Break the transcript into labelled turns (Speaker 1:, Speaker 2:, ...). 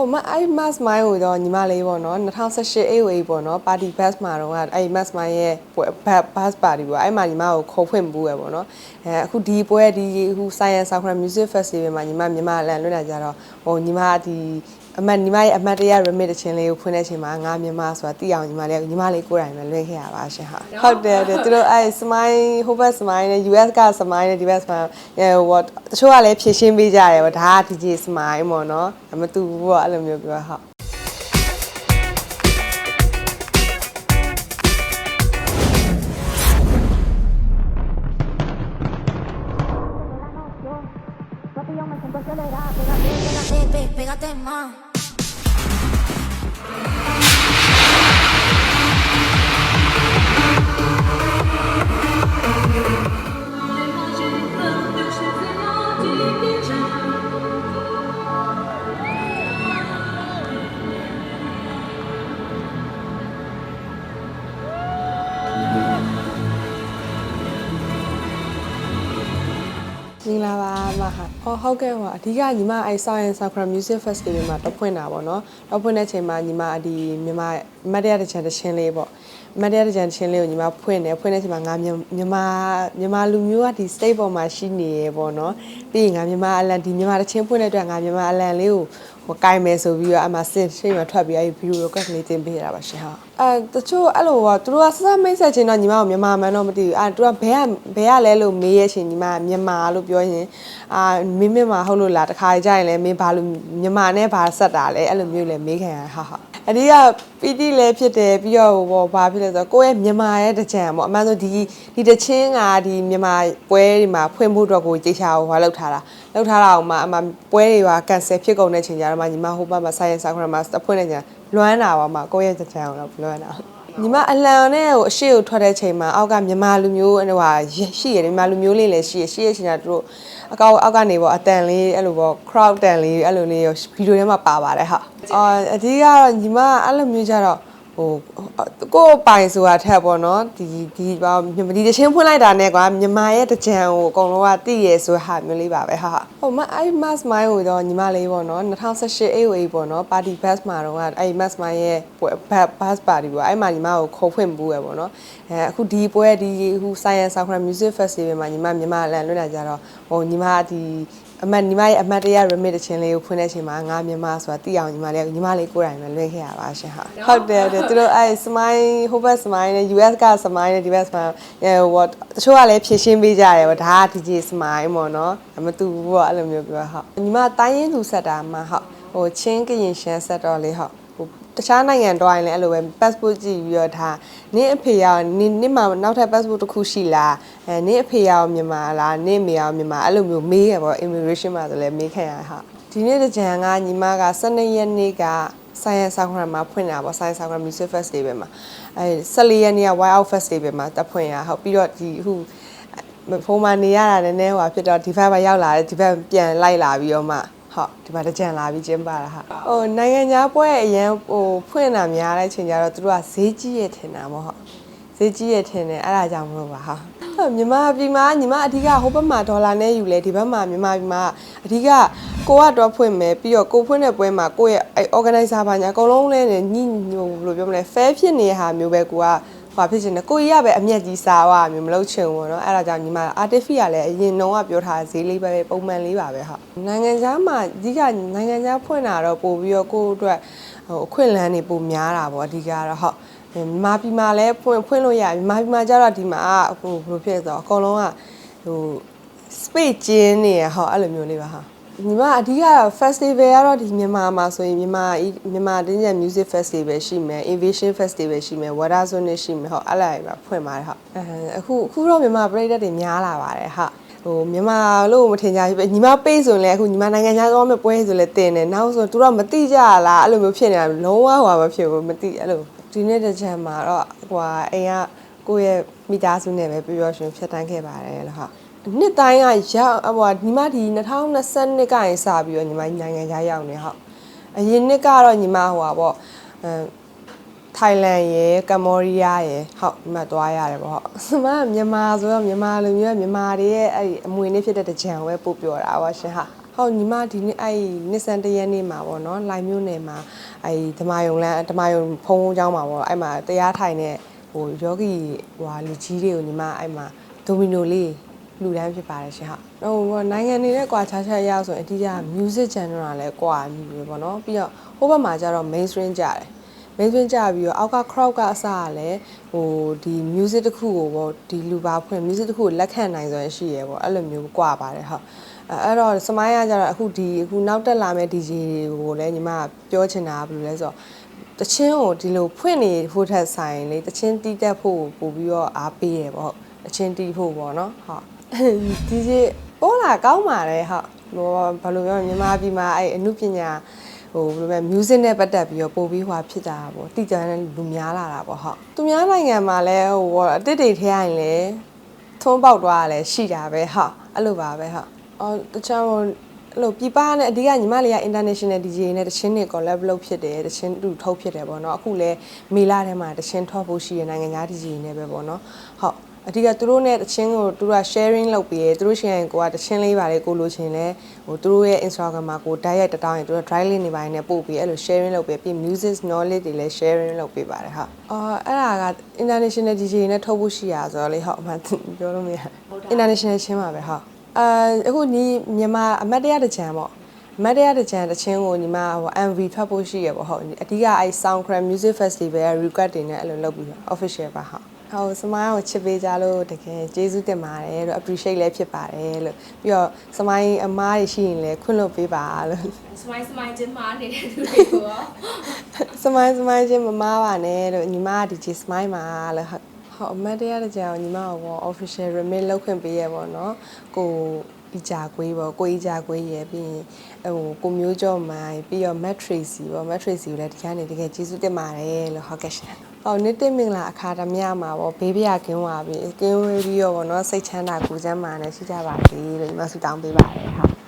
Speaker 1: ဟုတ်မအဲ့ mass mind ကိုတော့ညီမလေးပေါ့နော်2018 AOA ပေါ့နော် party bus မှာတော့အဲ့ mass mind ရဲ့ပွဲ bus party ပေါ့အဲ့မှာညီမကိုခေါ်ဖွင့်မှုရပေါ့နော်အဲအခုဒီပွဲဒီအခု Science Sakura Music Festival မှာညီမမြန်မာအလံလွှင့်လာကြတော့ဟိုညီမဒီအမတ်ညီမရဲ့အမတ်တရ remit တခြင်းလေးကိုဖွင့်တဲ့အချိန်မှာငါမြန်မာဆိုတာသိအောင်ညီမလေးညီမလေးကိုယ်တိုင်ပဲလွှင့်ခဲ့ရပါရှင်ဟာဟုတ်တယ်တယ်သူတို့အဲ့ smile ဟိုဘက် smile နဲ့ US က smile နဲ့ဒီဘက် smile အဲဟိုတချို့ကလည်းဖြည့်ရှင်းပေးကြတယ်ပေါ့ဒါက DJ smile ပေါ့နော်မတူဘူးပေါ့အဲ့လိုမျိုးပြောဟုတ် င်္ဂလာပါ မဟာ။အော်ဟုတ်ကဲ့ဟိုအဓိကညီမအဲ Science Sakura Music Festival မှာတော့ဖွင့်တာပေါ့နော်။တော့ဖွင့်တဲ့အချိန်မှာညီမဒီမြန်မာမတ်တရတစ်ချန်တစ်ချင်းလေးပေါ့။မတ်တရတစ်ချန်တစ်ချင်းလေးကိုညီမဖွင့်တယ်။ဖွင့်တဲ့အချိန်မှာငါမြန်မာမြန်မာလူမျိုးကဒီ state ပေါ်မှာရှိနေရပေါ့နော်။ပြီးရင်ငါမြန်မာအလံဒီမြန်မာတစ်ချင်းဖွင့်တဲ့အတွက်ငါမြန်မာအလံလေးကိုဟိုကင်မယ်ဆိုပြီးတော့အမှစစ်ရှိမှထွက်ပြီးအဲဒီ video request လေးတင်ပေးရတာပါရှင်ဟာ။အဲတချို့အဲ့လိုကသူတို့ကစစမိတ်ဆက်ချင်းတော့ညီမကမြန်မာမှန်တော့မသိဘူး။အဲသူကဘဲကဘဲကလဲလို့မေးရချင်းညီမမြန်မာလို့ပြောရင်အာမင်းမမှာဟုတ်လို့လားတခါကြရင်လဲမင်းဘာလို့မြန်မာနဲ့ဘာဆက်တာလဲအဲ့လိုမျိုးလဲမေးခံရဟာဟာအဒီကပီတိလည်းဖြစ်တယ်ပြီးတော့ဟိုဘာဖြစ်လဲဆိုတော့ကိုယ့်ရဲ့မြန်မာရဲ့တကြံပေါ့အမှန်ဆိုဒီဒီတချင်းကဒီမြန်မာပွဲတွေမှာဖွင့်ဖို့အတွက်ကိုကြေချာဟိုဟာလောက်ထားတာလောက်ထားတာအောင်မှအမှပွဲတွေပါကန်ဆယ်ဖြစ်ကုန်တဲ့ချိန်ကျတော့မှညီမဟိုဘက်မှာဆိုင်ရန်ဆာခရမှာဖွင့်နေကြလွမ်းတာပါမှကိုယ့်ရဲ့တကြံကိုတော့လွမ်းတာ ညီမအလံနဲ့ဟိုအရှိကိုထွက်တဲ့ချိန်မှာအောက်ကမြန်မာလူမျိုးဟိုဟာရှိရတယ်မြန်မာလူမျိုးလေးလည်းရှိရရှိရချင်းတာသူတို့အကောက်အောက်ကနေပေါ့အတန်လေးအဲ့လိုပေါ့ crowd တန်လေးအဲ့လိုလေးရောဗီဒီယိုထဲမှာပါပါတယ်ဟာအော်အဓိကတော့ညီမအဲ့လိုမျိုးကြတော့ ဟိုကိုယ်ပိုင်ဆိုတာထက်ပေါ့နော်ဒီဒီပါဒီတချင်းဖွင့်လိုက်တာနဲ့ကွာမြန်မာရဲ့တကြံကိုအကုန်လုံးကသိရဆိုဟာမျိုးလေးပါပဲဟာဟုတ်မအဲ့ mass mind ကိုတော့ညီမလေးပေါ့နော်2018 AOA ပေါ့နော် party bus မှာတော့အဲ့ mass mind ရဲ့ bus party ပေါ့အဲ့မှာညီမကိုခေါ်ဖွင့်မှုရပေါ့နော်အဲအခုဒီပွဲဒီအခု Science Sakura Music Festival မှာညီမမြန်မာအလံလွှင့်လာကြတော့ဟိုညီမဒီ အမတ်ညီမရဲ့အမတ်တရ remit တခြင်းလေးကိုဖွင့်တဲ့အချိန်မှာငါမြန်မာဆိုတာသိအောင်ညီမလေးညီမလေးကိုယ်တိုင်ပဲလွှင့်ခဲ့ရပါရှင်ဟာဟုတ်တယ်တယ်သူတို့အဲ smile ဟိုဘက် smile နဲ့ US က smile နဲ့ဒီဘက် smile အဲဟိုတချို့ကလည်းဖြည့်ရှင်းပေးကြတယ်ပေါ့ဒါက DJ smile ပေါ့နော်မတူဘူးပေါ့အဲ့လိုမျိုးပြောဟုတ်ညီမတိုင်းရင်းသူဆက်တာမှဟုတ်ဟိုချင်းကရင်ရှမ်းဆက်တော့လေးဟုတ်ဟို တခြားနိုင်ငံတော့ရင်လည်းအဲ့လိုပဲ passport ကြည့်ပြီးတော့ဒါနင်းအဖေရောနင်းနင်းမှာနောက်ထပ် passport တစ်ခုရှိလားအဲနင်းအဖေရောမြန်မာလားနင်းမေရောမြန်မာအဲ့လိုမျိုးမေးရပေါ့ immigration မှာဆိုလည်းမေးခံရဟာဒီနေ့တကြံကညီမက12ရက်နေ့က Science Sakura မှာဖွင့်တာပေါ့ Science Sakura Music Festival မှာအဲ14ရက်နေ့က Wild Out Festival မှာတက်ဖွင့်ရဟုတ်ပြီးတော့ဒီအခုဖုန်းမှာနေရတာလည်းနည်းဟိုဖြစ်တော့ဒီဘက်မှာရောက်လာတယ်ဒီဘက်ပြန်လိုက်လာပြီးတော့မှ ဟုတ်ဒီမှာတကြံလာပြီးကျင်းပတာဟာဟိုနိုင်ငံခြားပွဲအရင်ဟိုဖွင့်တာများတဲ့ချိန်ကျတော့သူတို့ကဈေးကြီးရထင်တာပေါ့ဟုတ်ဈေးကြီးရထင်တယ်အဲ့ဒါကြောင့်မလို့ပါဟာဟုတ်မြန်မာပြည်မှာညီမအဓိကဟိုဘက်မှာဒေါ်လာနဲ့ယူလဲဒီဘက်မှာမြန်မာပြည်မှာအဓိကကိုကတော့ဖွင့်မယ်ပြီးတော့ကိုဖွင့်တဲ့ပွဲမှာကိုရဲ့အဲ organizer ဘာညာအကုန်လုံးလဲညညိုဘယ်လိုပြောမလဲ fair ဖြစ်နေတဲ့ဟာမျိုးပဲကိုက ဟွာဖြစ်ချင်တယ်ကိုကြီးကပဲအမျက်ကြီးစားဝါမျိုးမလုပ်ချင်ဘူးပေါ့နော်အဲ့ဒါကြောင့်ညီမ artificial ကလည်းအရင်တော့ကပြောထားဈေးလေးပဲပုံမှန်လေးပါပဲဟာနိုင်ငံခြားမှာအဓိကနိုင်ငံခြားဖွင့်တာတော့ပို့ပြီးတော့ကိုယ့်အတွက်ဟိုအခွင့်အလမ်းတွေပိုများတာပေါ့အဓိကတော့ဟုတ်မြန်မာပြည်မှာလည်းဖွင့်ဖွင့်လို့ရမြန်မာပြည်မှာကျတော့ဒီမှာဟိုဘယ်လိုဖြစ်လဲဆိုတော့အကုန်လုံးကဟို space ကျင်းနေရဟောအဲ့လိုမျိုးလေးပါဟာ ညီမအဓိက festival ကတော့ဒီမြန်မာမှာဆိုရင်မြန်မာမြန်မာတင်းကျပ် music festival ရှိမယ် invasion festival ရှိမယ် water zone ရှိမယ်ဟောအဲ့လိုက်ပါဖွင့်ပါတယ်ဟောအခုအခုတော့မြန်မာပြည်သက်တွေများလာပါတယ်ဟာဟိုမြန်မာလို့မထင်ကြဘူးပဲညီမပေးဆိုရင်လည်းအခုညီမနိုင်ငံခြားသွားမဲ့ပွဲဆိုလည်းတင်တယ်နောက်ဆိုသူတို့မသိကြလားအဲ့လိုမျိုးဖြစ်နေတာလုံးဝဟွာမဖြစ်ဘူးမသိအဲ့လိုဒီနေ့တစ်ချက်မှာတော့ဟိုအိမ်ကကိုယ့်ရဲ့မိသားစုနဲ့ပဲပျော်ပျော်ရွှင်ဖြတ်တန်းခဲ့ပါတယ်လို့ဟာ နှစ်တိုင်းကရောက်ဟိုညီမဒီ2022ကရင်စပြီးတော့ညီမနိုင်ငံခြားရောက်နေဟုတ်အရင်နှစ်ကတော့ညီမဟိုပါပေါ့အဲထိုင်းလန်ရယ်ကမ္ဘောဒီးယားရယ်ဟုတ်ဒီမှာသွားရတယ်ပေါ့ဟုတ်မမြန်မာဆိုတော့မြန်မာလူမျိုးကမြန်မာတွေရဲ့အဲ့ဒီအမွေနေ့ဖြစ်တဲ့တကြံဝဲပို့ပြောတာပါရှင်ဟာ ဟုတ်ညီမဒီနေ့အဲ့နှစ်ဆန်တရက်နေ့မှာပေါ့နော်လိုင်မျိုးနယ်မှာအဲ့ဓမာယုံလန်းဓမာယုံဖုံးဖုံးเจ้าမှာပေါ့အဲ့မှာတရားထိုင်တဲ့ဟိုယောဂီဟိုဟာလူကြီးတွေကိုညီမအဲ့မှာဒိုမီနိုလေး လူတန်းဖြစ်ပါတယ်ရှင်ဟုတ်ဟိုနိုင်ငံနေတဲ့ကွာခြားခြားရအောင်ဆိုရင်အဓိက music genre လည်းကွာနေပြီပေါ့နော်ပြီးတော့ဟိုဘက်မှာကျတော့ mainstream ကြတယ် mainstream ကြပြီးတော့အောက်က crowd ကအစကလည်းဟိုဒီ music တစ်ခုကိုပေါ့ဒီလူပါဖွင့် music တစ်ခုကိုလက်ခံနိုင်ဆိုရင်ရှိရပေါ့အဲ့လိုမျိုးကွာပါတယ်ဟုတ်အဲအဲ့တော့စမိုင်းကကျတော့အခုဒီအခုနောက်တက်လာမဲ့ DJ တွေကိုလည်းညီမကပြောချင်တာကဘယ်လိုလဲဆိုတော့တချင်းကိုဒီလိုဖွင့်နေဖို့ထက်ဆိုင်လေတချင်းတီးတက်ဖို့ပို့ပြီးတော့အားပေးရပေါ့ဟုတ်တချင်းတီးဖို့ပေါ့နော်ဟုတ် DJ ပေါ်လာကောင်းပါတယ်ဟုတ်ဟိုဘာလို့ပြောလဲမြန်မာပြည်မှာအဲ့အမှုပညာဟိုဘယ်လိုလဲ music နဲ့ပတ်သက်ပြီးတော့ပို့ပြီးဟွာဖြစ်တာပေါ့တိကျတဲ့လူများလာတာပေါ့ဟုတ်သူများနိုင်ငံမှာလည်းဟိုအတစ်တွေထဲရင်လည်းထုံးပေါက်သွားတာလည်းရှိတာပဲဟုတ်အဲ့လိုပါပဲဟုတ်အော်တခြားဟိုအဲ့လိုပြပနဲ့အဓိကညီမလေးက international DJ နဲ့တချင်းတွေ collab လုပ်ဖြစ်တယ်တချင်းတူထုတ်ဖြစ်တယ်ပေါ့နော်အခုလဲမေလာထဲမှာတချင်းထုတ်ဖို့ရှိရနိုင်ငံသား DJ နဲ့ပဲပေါ့နော်ဟုတ် အဓိကသူတို့နဲ့တချင်းကိုသူတို့က sharing လုပ်ပြီးရယ်သူတို့ရှင်ကိုကတချင်းလေးပါလေကိုလိုချင်လဲဟိုသူတို့ရဲ့ Instagram မှာကို direct တတောင်းရင်သူတို့ drive link တွေပိုင်းနဲ့ပို့ပြီးအဲ့လို sharing လုပ်ပြီးပြီး music knowledge တွေလည်း sharing လုပ်ပေးပါတယ်ဟုတ်အော်အဲ့ဒါက international DJ နဲ့ထုတ်ဖို့ရှိရဆိုတော့လေဟုတ်အမှန်ပြောလို့မရ international ချင်းပါပဲဟုတ်အာအခုညီမြန်မာအမတ်တရားတစ်ချံပေါ့အမတ်တရားတစ်ချံတစ်ချင်းကိုညီမဟို MV ထွက်ဖို့ရှိရပေါ့ဟုတ်အဓိကအဲ့ Soundcraft Music Festival ရဲ့ record တွေနဲ့အဲ့လိုလုပ်ပြီးတော့ official ပါဟုတ် ဟုတ်စမိုင်းကိုချစ်ပေးကြလို့တကယ်ကျေးဇူးတင်ပါတယ်လို့ appreciate လည်းဖြစ်ပါတယ်လို့ပြီးတော့စမိုင်းအမားတွေရှိရင်လည်းခွင့်လွှတ်ပေးပါလို့
Speaker 2: စမိုင်းစမိုင်းချင်းမာနေတဲ့သူတွေကိုရော
Speaker 1: စမိုင်းစမိုင်းချင်းမမားပါနဲ့လို့ညီမက DJ Smile မှာလို့ဟုတ်ဟုတ်အမတ်တရားတစ်ကြောင်ညီမကဘော official remit လောက်ခွင့်ပေးရပေါ့နော်ကိုဤကြကွေးပေါ့ကိုဤကြကွေးရပြီးရင်ဟိုကိုမျိုးကျော်မိုင်းပြီးတော့ matrixy ပေါ့ matrixy ကိုလည်းဒီကနေ့တကယ်ကျေးဇူးတင်ပါတယ်လို့ဟုတ်ကဲ့ရှင် ဟောနေ့တင်မင်္ဂလာအခါသမယမှာပေါ့ဘေးပြကင်းသွားပြီကင်းဝေးပြီးတော့ပေါ့နော်စိတ်ချမ်းသာကိုယ်ချမ်းသာနဲ့ရှိကြပါစေလို့ညီမဆုတောင်းပေးပါတယ်ဟုတ်